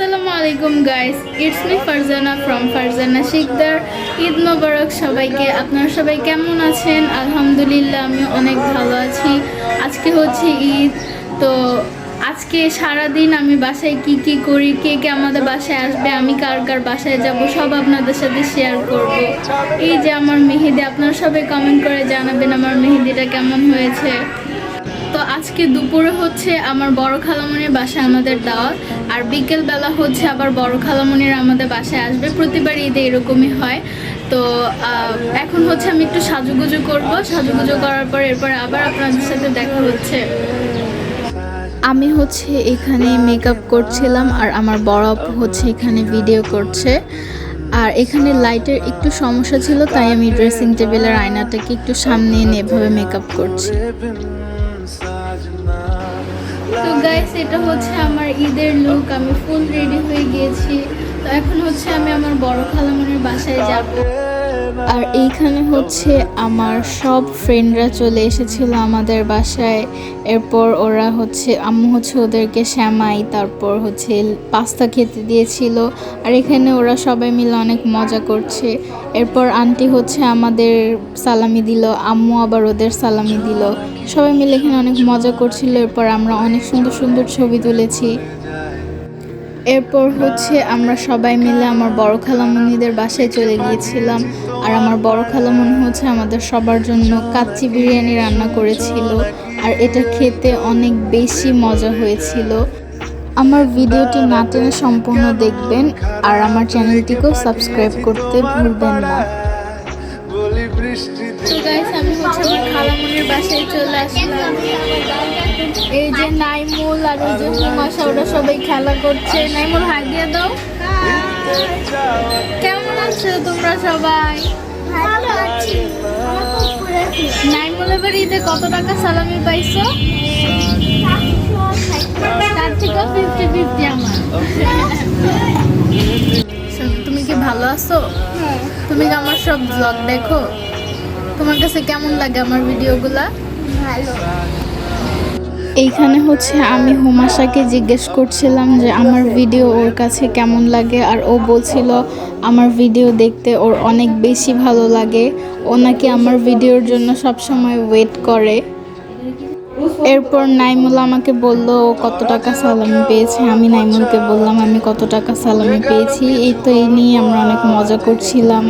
আসসালামু আলাইকুম guys it's me Farzana from Farzana Sikdar Eid Mubarak সবাইকে। আপনারা সবাই কেমন আছেন? আলহামদুলিল্লাহ আমি অনেক ভালো আছি। আজকে হচ্ছে ঈদ। তো আজকে সারা দিন আমি বাসায় কি কি করি, কে কে আমাদের বাসায় আসবে, আমি কার কার বাসায় যাব, সব আপনাদের সাথে শেয়ার করব। এই যে আমার মেহেদি, আপনারা সবাই কমেন্ট করে জানাবেন আমার মেহেদিটা কেমন হয়েছে। তো আজকে দুপুরে হচ্ছে আমার বড় খালামনির বাসায় আমাদের দাওয়াত। আর বিকেল বেলা হচ্ছে আবার বড় খালামনির আমাদের বাসায় আসবে। প্রতিবার ঈদে এরকমই হয়। তো এখন হচ্ছে আমি একটু সাজুগুজু করব। সাজুগুজু করার পর এরপর আবার আপনাদের সাথে দেখা হচ্ছে। আমি হচ্ছে এখানে মেকআপ করছিলাম আর আমার বড় আপু হচ্ছে এখানে ভিডিও করছে। আর এখানে লাইটের একটু সমস্যা ছিল, তাই আমি ড্রেসিং টেবিলের আয়নাটাকে একটু সামনে এনে এভাবে মেকআপ করছি। তো গাইস এটা হচ্ছে আমার ঈদের লুক আমি ফুল রেডি হয়ে গিয়েছি। তো এখন হচ্ছে আমি আমার বড় খালামনের বাসায় যাব। আর এইখানে হচ্ছে আমার সব ফ্রেন্ডরা চলে এসেছিল আমাদের বাসায়। এরপর ওরা হচ্ছে, আম্মু হচ্ছে ওদেরকে শ্যামাই, তারপর হচ্ছে পাস্তা খেতে দিয়েছিল। আর এখানে ওরা সবাই মিলে অনেক মজা করছে। এরপর আন্টি হচ্ছে আমাদের সালামি দিল, আম্মু আবার ওদের সালামি দিল। সবাই মিলে এখানে অনেক মজা করছিল। এরপর আমরা অনেক সুন্দর সুন্দর ছবি তুলেছি। এরপর হচ্ছে আমরা সবাই মিলে আমার বড় খালামণিদের বাসায় চলে গিয়েছিলাম। আর আমার বড় খালামণি হচ্ছে আমাদের সবার জন্য কাচ্চি বিরিয়ানি রান্না করেছিল। আর এটা খেতে অনেক বেশি মজা হয়েছিল। আমার ভিডিওটি না টেনে সম্পূর্ণ দেখবেন। আর আমার চ্যানেলটিকেও সাবস্ক্রাইব করতে ভুলবেন না। তো আমি হচ্ছে আমার খালামনির বাসায় চলে আসলাম। এই যে নাইমুল আর ওই যে হুমাশা ওরা সবাই খেলা করছে। নাইমুল হাই দিয়ে দাও। কেমন আছো তোমরা সবাই? নাইমুল এবার ঈদে কত টাকা সালামি পাইছো? তার থেকেও ফিফটি ফিফটি আমার তুমি কি ভালো আছো? তুমি কি আমার সব ব্লগ দেখো? তোমার কাছে কেমন লাগে আমার ভিডিওগুলা এইখানে হচ্ছে আমি হুমাশাকে জিজ্ঞেস করছিলাম যে আমার ভিডিও ওর কাছে কেমন লাগে? আর ও বলছিল, আমার ভিডিও দেখতে ওর অনেক বেশি ভালো লাগে। ও নাকি আমার ভিডিওর জন্য সবসময় ওয়েট করে। এরপর নাইমুল আমাকে বলল, ও কত টাকা সালামি পেয়েছে? আমি নাইমুলকে বললাম, আমি কত টাকা সালামি পেয়েছি? এই তো এই নিয়ে আমরা অনেক মজা করছিলাম।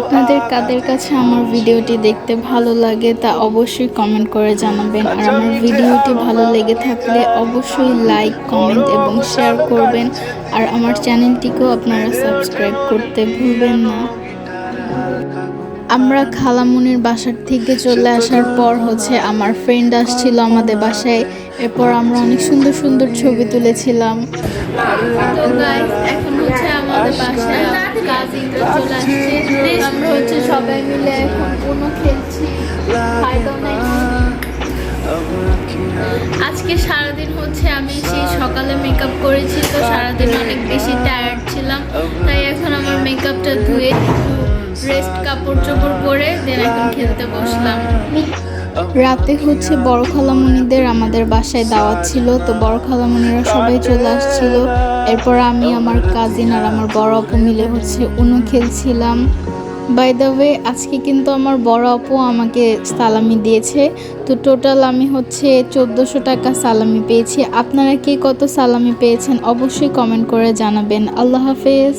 আপনাদের কাদের কাছে আমার ভিডিওটি দেখতে ভালো লাগে তা অবশ্যই কমেন্ট করে জানাবেন। আর আমার ভিডিওটি ভালো লেগে থাকলে অবশ্যই লাইক, কমেন্ট এবং শেয়ার করবেন। আর আমার চ্যানেলটিকেও আপনারা সাবস্ক্রাইব করতে ভুলবেন না। আমরা খালামুনির বাসার থেকে চলে আসার পর হচ্ছে আমার ফ্রেন্ড আসছিল আমাদের বাসায়। এরপর আমরা অনেক সুন্দর সুন্দর ছবি তুলেছিলাম। এখন হচ্ছে আমাদের বাসায় চলে আমরা হচ্ছে সবাই মিলে আজকে সারাদিন হচ্ছে আমি সেই সকালে মেকআপ করেছি, তো সারাদিন অনেক বেশি টায়ার্ড ছিলাম। তাই এখন আমার মেকআপটা ধুয়ে রেস্ট কাপড় চোপড় পরে দেন এখন খেলতে বসলাম। রাতে হচ্ছে বড় খালামণিদের আমাদের বাসায় দাওয়াত ছিল তো বড় খালামণিরা সবাই চলে আসছিল। এরপর আমি আমার কাজিন আর আমার বড় আপু মিলে হচ্ছে উনো খেলছিলাম। বাই দ্য ওয়ে আজকে কিন্তু আমার বড় আপু আমাকে সালামি দিয়েছে। তো টোটাল আমি হচ্ছে চোদ্দোশো টাকা সালামি পেয়েছি। আপনারা কে কত সালামি পেয়েছেন অবশ্যই কমেন্ট করে জানাবেন। আল্লাহ হাফেজ।